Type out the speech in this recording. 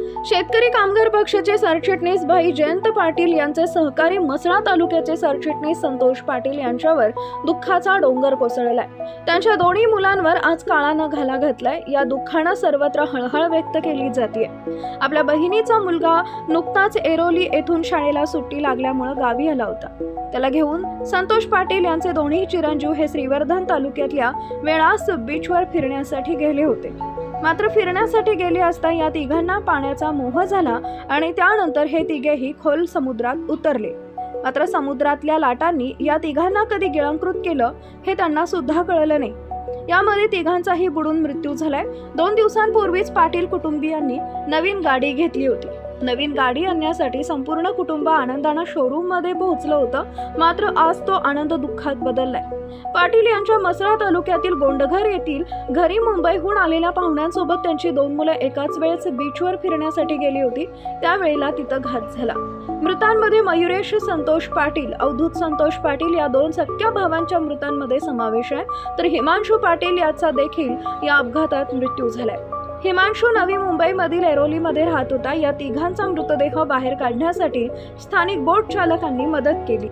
शेतकरी कामगार पक्षाचे सरचिटणीस भाई जयंत पाटील यांचे सहकारी मसळा तालुक्याचे सरचिटणीस संतोष पाटील यांच्यावर दुःखाचा डोंगर कोसळलाय. त्यांच्या दोन्ही मुलांवर आज काळानं घाला घातलाय. या दुःखानं सर्वत्र हळहळ व्यक्त केली जाते आपल्या बहिणीचा मुलगा नुकताच एरोली येथून शाळेला सुट्टी लागल्यामुळं गावी आला होता. त्याला घेऊन संतोष पाटील यांचे दोन्ही चिरंजीव हे श्रीवर्धन तालुक्यातल्या वेळास बीचवर फिरण्यासाठी गेले होते. मात्र फिरण्यासाठी गेली असता या तिघांना पाण्याचा मोह झाला आणि त्यानंतर हे तिघेही खोल समुद्रात उतरले. मात्र समुद्रातल्या लाटांनी या तिघांना कधी गिळंकृत केलं हे त्यांना सुद्धा कळलं नाही. यामध्ये तिघांचाही बुडून मृत्यू झालाय. दोन दिवसांपूर्वीच पाटील कुटुंबियांनी नवीन गाडी घेतली होती. नवीन गाडी आणण्यासाठी संपूर्ण कुटुंब आनंदानं शोरूममध्ये पोहोचलं होतं. मात्र आज तो आनंद दुःखात बदललाय. पाटील यांच्या मसळा तालुक्यातील गोंडघर येथील घरी मुंबईहून आलेल्या पाहुण्यांसोबत त्यांची दोन मुलं एकाच वेळेस बीचवर फिरण्यासाठी गेली होती. त्यावेळेला तिथं घात झाला. मृतांमध्ये मयुरेश संतोष पाटील अवधूत संतोष पाटील या दोन सख्या भावांच्या मृतांमध्ये समावेश आहे. तर हिमांशू पाटील याचा देखील या अपघातात मृत्यू झालाय. हिमांशू नवी मुंबईमधील एरोलीमध्ये राहत होता. या तिघांचा मृतदेह बाहेर काढण्यासाठी स्थानिक बोट चालकांनी मदत केली.